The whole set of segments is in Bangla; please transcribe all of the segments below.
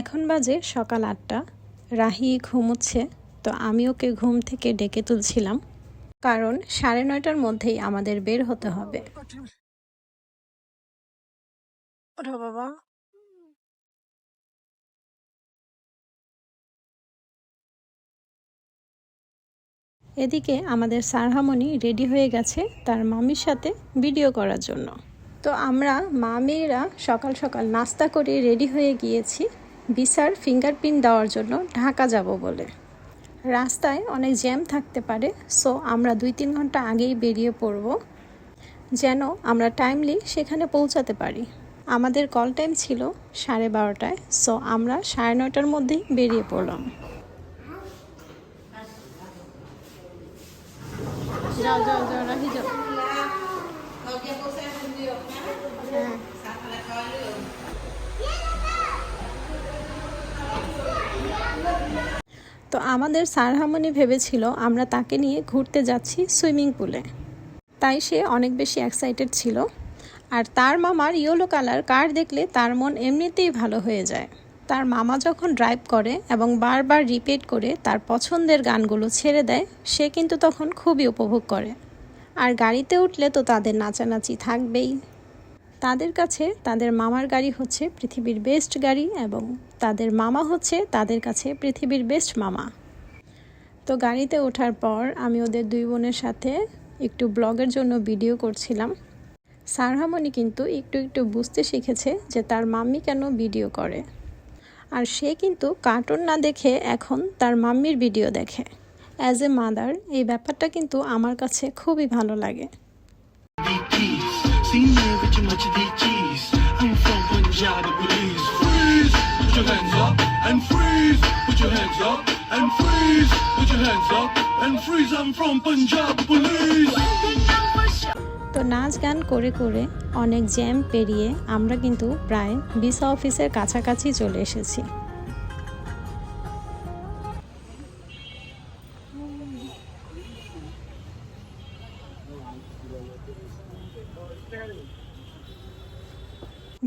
এখন বাজে সকাল আটটা। রাহি ঘুমোচ্ছে তো আমি ওকে ঘুম থেকে ডেকে তুলছিলাম। কারণ সাড়ে নয়টার মধ্যেই আমাদের বের হতে হবে। বাবা। এদিকে আমাদের সারহামনি রেডি হয়ে গেছে তার মামির সাথে ভিডিও করার জন্য। তো আমরা মামিরা সকাল সকাল নাস্তা করে রেডি হয়ে গিয়েছি। বিসার ফিঙ্গারপ্রিন্ট দেওয়ার জন্য ঢাকা যাব বলে। রাস্তায় অনেক জ্যাম থাকতে পারে, সো আমরা দুই তিন ঘণ্টা আগেই বেরিয়ে পড়ব, যেন আমরা টাইমলি সেখানে পৌঁছাতে পারি। আমাদের কল টাইম ছিল সাড়ে বারোটায়, সো আমরা সাড়ে নয়টার মধ্যেই বেরিয়ে পড়লাম। যাও যাও যাও যাও। তো আমাদের স্যার হারমোনি ভেবেছিল আমরা তাকে নিয়ে ঘুরতে যাচ্ছি সুইমিং পুলে। তাই সে অনেক বেশি এক্সাইটেড ছিল। আর তার মামার ইয়েলো কালার কার দেখলে তার মন এমনিতেই ভালো হয়ে যায়। তার মামা যখন ড্রাইভ করে এবং বারবার রিপিট করে তার পছন্দের গানগুলো ছেড়ে দেয়, সে কিন্তু তখন খুবই উপভোগ করে। আর গাড়িতে উঠলে তো তাদের নাচানাচি থাকবেই। তাদের কাছে তাদের মামার গাড়ি হচ্ছে পৃথিবীর বেস্ট গাড়ি এবং তাদের মামা হচ্ছে তাদের কাছে পৃথিবীর বেস্ট মামা। তো গাড়িতে ওঠার পর আমি ওদের দুই বোনের সাথে একটু ব্লগের জন্য ভিডিও করছিলাম। সারহামণি কিন্তু একটু একটু বুঝতে শিখেছে যে তার মাম্মি কেন ভিডিও করে। আর সে কিন্তু কার্টুন না দেখে এখন তার মাম্মির ভিডিও দেখে। অ্যাজ এ মাদার এই ব্যাপারটা কিন্তু আমার কাছে খুবই ভালো লাগে। Put your hands up and freeze, put your hands up and freeze, put your hands up and freeze. I'm from Punjab, police. তো নাচ গান করে করে অনেক জ্যাম পেরিয়ে আমরা কিন্তু প্রায় ভিসা অফিসের কাছাকাছি চলে এসেছি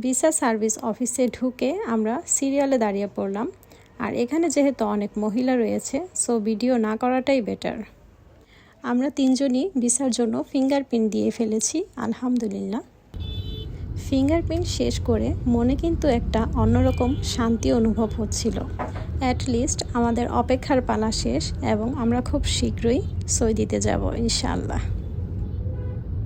ভিসা সার্ভিস অফিসে ঢুকে আমরা সিরিয়ালে দাঁড়িয়ে পড়লাম। আর এখানে যেহেতু অনেক মহিলা রয়েছে সো ভিডিও না করাটাই বেটার আমরা তিনজনই ভিসার জন্য ফিঙ্গারপ্রিন্ট দিয়ে ফেলেছি, আলহামদুলিল্লাহ। ফিঙ্গারপ্রিন্ট শেষ করে মনে কিন্তু একটা অন্যরকম শান্তি অনুভব হচ্ছিল। অ্যাটলিস্ট আমাদের অপেক্ষার পালা শেষ এবং আমরা খুব শীঘ্রই সই দিতে যাব, ইনশাআল্লাহ।